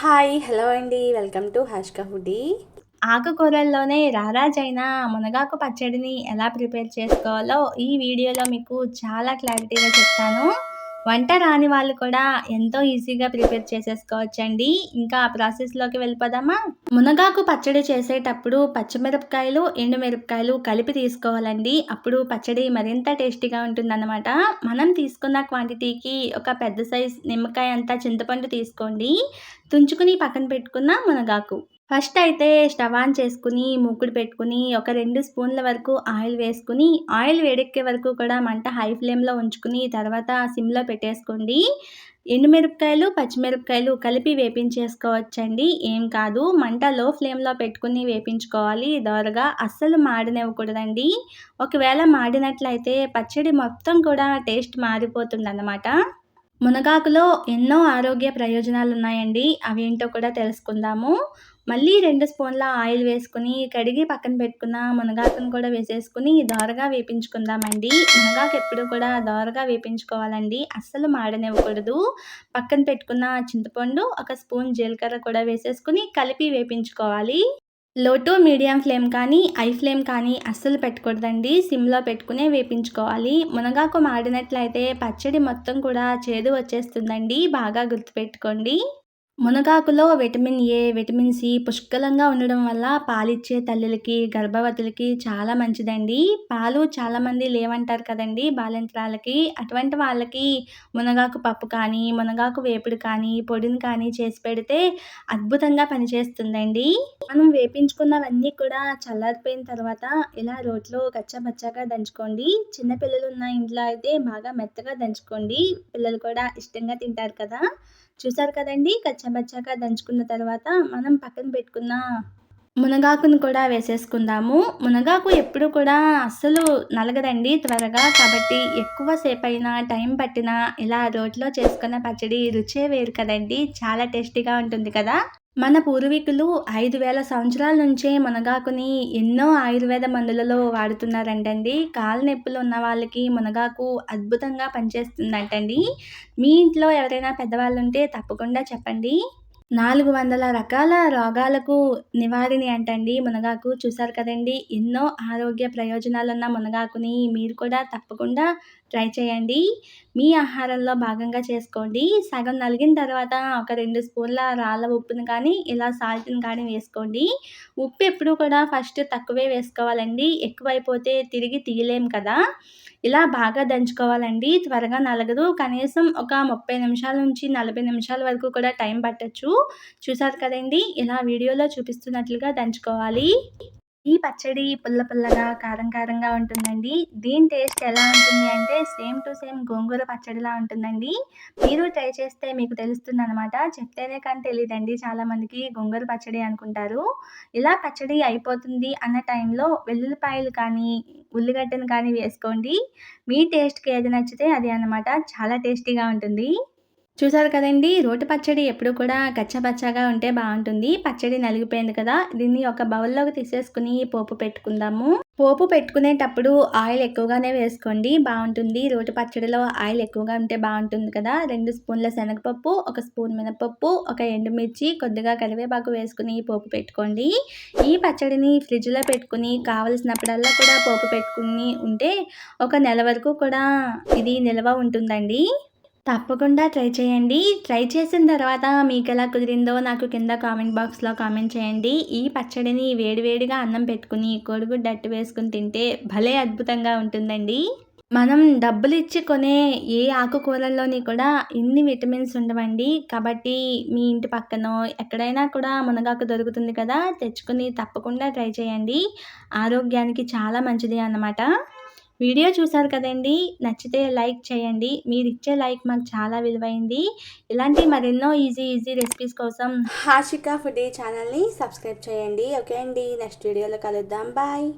Hi hello అండి. Welcome to Hashka foodie ఆకుకూరల్లోనే రారాజైన మునగాకు పచ్చడిని ఎలా ప్రిపేర్ చేసుకోవాలో ఈ వీడియోలో మీకు చాలా క్లారిటీగా చెప్తాను. వంట రాని వాళ్ళు కూడా ఎంతో ఈజీగా ప్రిపేర్ చేసేసుకోవచ్చండి. ఇంకా ఆ ప్రాసెస్లోకి వెళ్ళిపోదామా? మునగాకు పచ్చడి చేసేటప్పుడు పచ్చిమిరపకాయలు ఎండుమిరపకాయలు కలిపి తీసుకోవాలండి. అప్పుడు పచ్చడి మరింత టేస్టీగా ఉంటుందన్నమాట. మనం తీసుకున్న క్వాంటిటీకి ఒక పెద్ద సైజ్ నిమ్మకాయ అంతా చింతపండు తీసుకోండి. తుంచుకుని పక్కన పెట్టుకున్న మునగాకు. ఫస్ట్ అయితే స్టవ్ ఆన్ చేసుకుని మూకుడు పెట్టుకుని ఒక రెండు స్పూన్ల వరకు ఆయిల్ వేసుకుని ఆయిల్ వేడెక్కే వరకు కూడా మంట హై ఫ్లేమ్లో ఉంచుకుని తర్వాత సిమ్లో పెట్టేసుకోండి. ఎండుమిరపకాయలు పచ్చిమిరపకాయలు కలిపి వేపించేసుకోవచ్చండి. ఏం కాదు మంట లో ఫ్లేమ్లో పెట్టుకుని వేపించుకోవాలి. దోరగా అస్సలు మాడనివ్వకూడదండి. ఒకవేళ మాడినట్లయితే పచ్చడి మొత్తం కూడా టేస్ట్ మారిపోతుంది అన్నమాట మునగాకులో ఎన్నో ఆరోగ్య ప్రయోజనాలు ఉన్నాయండి అవేంటో కూడా తెలుసుకుందాము. మళ్ళీ రెండు స్పూన్ల ఆయిల్ వేసుకుని కడిగి పక్కన పెట్టుకున్న మునగాకును కూడా వేసేసుకుని దోరగా వేపించుకుందామండి. మునగాకు ఎప్పుడు కూడా దోరగా వేపించుకోవాలండి. అస్సలు మాడనివ్వకూడదు. పక్కన పెట్టుకున్న చింతపండు ఒక స్పూన్ జీలకర్ర కూడా వేసేసుకుని కలిపి వేపించుకోవాలి. లో టు మీడియం ఫ్లేమ్ కానీ ఐ ఫ్లేమ్ కానీ అస్సలు పెట్టకూడదండి. సిమ్లో పెట్టుకునే వేపించుకోవాలి. మునగాకు మాడినట్లయితే పచ్చడి మొత్తం కూడా చేదు వచ్చేస్తుందండి. బాగా గుర్తుపెట్టుకోండి. మునగాకులో విటమిన్ ఏ విటమిన్ సి పుష్కలంగా ఉండడం వల్ల పాలిచ్చే తల్లులకి గర్భవతులకి చాలా మంచిదండి. పాలు చాలామంది లేవంటారు కదండి బాలింతరాలకి. అటువంటి వాళ్ళకి మునగాకు పప్పు కానీ మునగాకు వేపుడు కానీ పొడిని కానీ చేసి పెడితే అద్భుతంగా పనిచేస్తుందండి. మనం వేపించుకున్నవన్నీ కూడా చల్లారిపోయిన తర్వాత ఇలా రోట్లో కచ్చబచ్చాగా దంచుకోండి. చిన్నపిల్లలు ఉన్న ఇంట్లో అయితే బాగా మెత్తగా దంచుకోండి. పిల్లలు కూడా ఇష్టంగా తింటారు కదా. చూసారు కదండి? కచ్చబచ్చాక దంచుకున్న తర్వాత మనం పక్కన పెట్టుకున్న మునగాకును కూడా వేసేసుకుందాము. మునగాకు ఎప్పుడు కూడా అస్సలు నలగదండి త్వరగా. కాబట్టి ఎక్కువ సేపు అయినా టైం పట్టినా ఇలా రోట్లో చేసుకున్న పచ్చడి రుచే వేరు కదండి. చాలా టేస్టీగా ఉంటుంది కదా? మన పూర్వీకులు ఐదు వేల సంవత్సరాల నుంచే మునగాకుని ఎన్నో ఆయుర్వేద మందులలో వాడుతున్నారంటండి. కాలు నొప్పులు ఉన్న వాళ్ళకి మునగాకు అద్భుతంగా పనిచేస్తుందంటండి. మీ ఇంట్లో ఎవరైనా పెద్దవాళ్ళు ఉంటే తప్పకుండా చెప్పండి. నాలుగు వందల రకాల రోగాలకు నివారిణి అంటండి మునగాకు. చూసారు కదండి ఎన్నో ఆరోగ్య ప్రయోజనాలున్న మునగాకుని మీరు కూడా తప్పకుండా ట్రై చేయండి. మీ ఆహారంలో భాగంగా చేసుకోండి. సగం నలిగిన తర్వాత ఒక రెండు స్పూన్ల రాళ్ళ ఉప్పుని కానీ ఇలా సాల్ట్ని కానీ వేసుకోండి. ఉప్పు ఎప్పుడు కూడా ఫస్ట్ తక్కువే వేసుకోవాలండి. ఎక్కువైపోతే తిరిగి తీయలేం కదా. ఇలా బాగా దంచుకోవాలండి. త్వరగా నలగదు. కనీసం ఒక ముప్పై నిమిషాల నుంచి నలభై నిమిషాల వరకు కూడా టైం పట్టచ్చు. చూసారు కదండి? ఇలా వీడియోలో చూపిస్తున్నట్లుగా దంచుకోవాలి. ఈ పచ్చడి పుల్ల పుల్లగా కారం కారంగా ఉంటుందండి. దీని టేస్ట్ ఎలా ఉంటుంది అంటే సేమ్ టు సేమ్ గోంగూర పచ్చడిలా ఉంటుందండి. మీరు ట్రై చేస్తే మీకు తెలుస్తుంది అనమాట చెప్తేనే కానీ తెలియదండి చాలామందికి గోంగూర పచ్చడి అనుకుంటారు. ఇలా పచ్చడి అయిపోతుంది అన్న టైంలో వెల్లుల్లిపాయలు కానీ ఉల్లిగడ్డను కానీ వేసుకోండి. మీ టేస్ట్కి ఏది నచ్చితే అది అనమాట చాలా టేస్టీగా ఉంటుంది. చూసారు కదండి రోటి పచ్చడి ఎప్పుడు కూడా కచ్చపచ్చగా ఉంటే బాగుంటుంది. పచ్చడి నలిగిపోయింది కదా దీన్ని ఒక బౌల్లోకి తీసేసుకుని పోపు పెట్టుకుందాము. పోపు పెట్టుకునేటప్పుడు ఆయిల్ ఎక్కువగానే వేసుకోండి బాగుంటుంది. రోటి పచ్చడిలో ఆయిల్ ఎక్కువగా ఉంటే బాగుంటుంది కదా. రెండు స్పూన్ల శనగపప్పు ఒక స్పూన్ మినపప్పు ఒక ఎండుమిర్చి కొద్దిగా కరివేపాకు వేసుకుని పోపు పెట్టుకోండి. ఈ పచ్చడిని ఫ్రిడ్జ్లో పెట్టుకుని కావలసినప్పుడల్లా కూడా పోపు పెట్టుకుని ఉంటే ఒక నెల వరకు కూడా ఇది నిల్వ ఉంటుందండి. తప్పకుండా ట్రై చేయండి. ట్రై చేసిన తర్వాత మీకు ఎలా కుదిరిందో నాకు కింద కామెంట్ బాక్స్లో కామెంట్ చేయండి. ఈ పచ్చడిని వేడివేడిగా అన్నం పెట్టుకుని కోడిగుడ్డు అట్టు వేసుకుని తింటే భలే అద్భుతంగా ఉంటుందండి. మనం డబ్బులు ఇచ్చి కొనే ఏ ఆకుకూరల్లోని కూడా ఇన్ని విటమిన్స్ ఉండవండి. కాబట్టి మీ ఇంటి పక్కనో ఎక్కడైనా కూడా మునగాకు దొరుకుతుంది కదా తెచ్చుకుని తప్పకుండా ట్రై చేయండి. ఆరోగ్యానికి చాలా మంచిది అన్నమాట. వీడియో చూసారు కదండి నచ్చితే లైక్ చేయండి. మీరు ఇచ్చే లైక్ మాకు చాలా విలువైంది. ఇలాంటి మరెన్నో ఈజీ ఈజీ రెసిపీస్ కోసం హాషికా ఫుడీ ఛానల్ని సబ్స్క్రైబ్ చేయండి. ఓకే అండి నెక్స్ట్ వీడియోలో కలుద్దాం. బాయ్.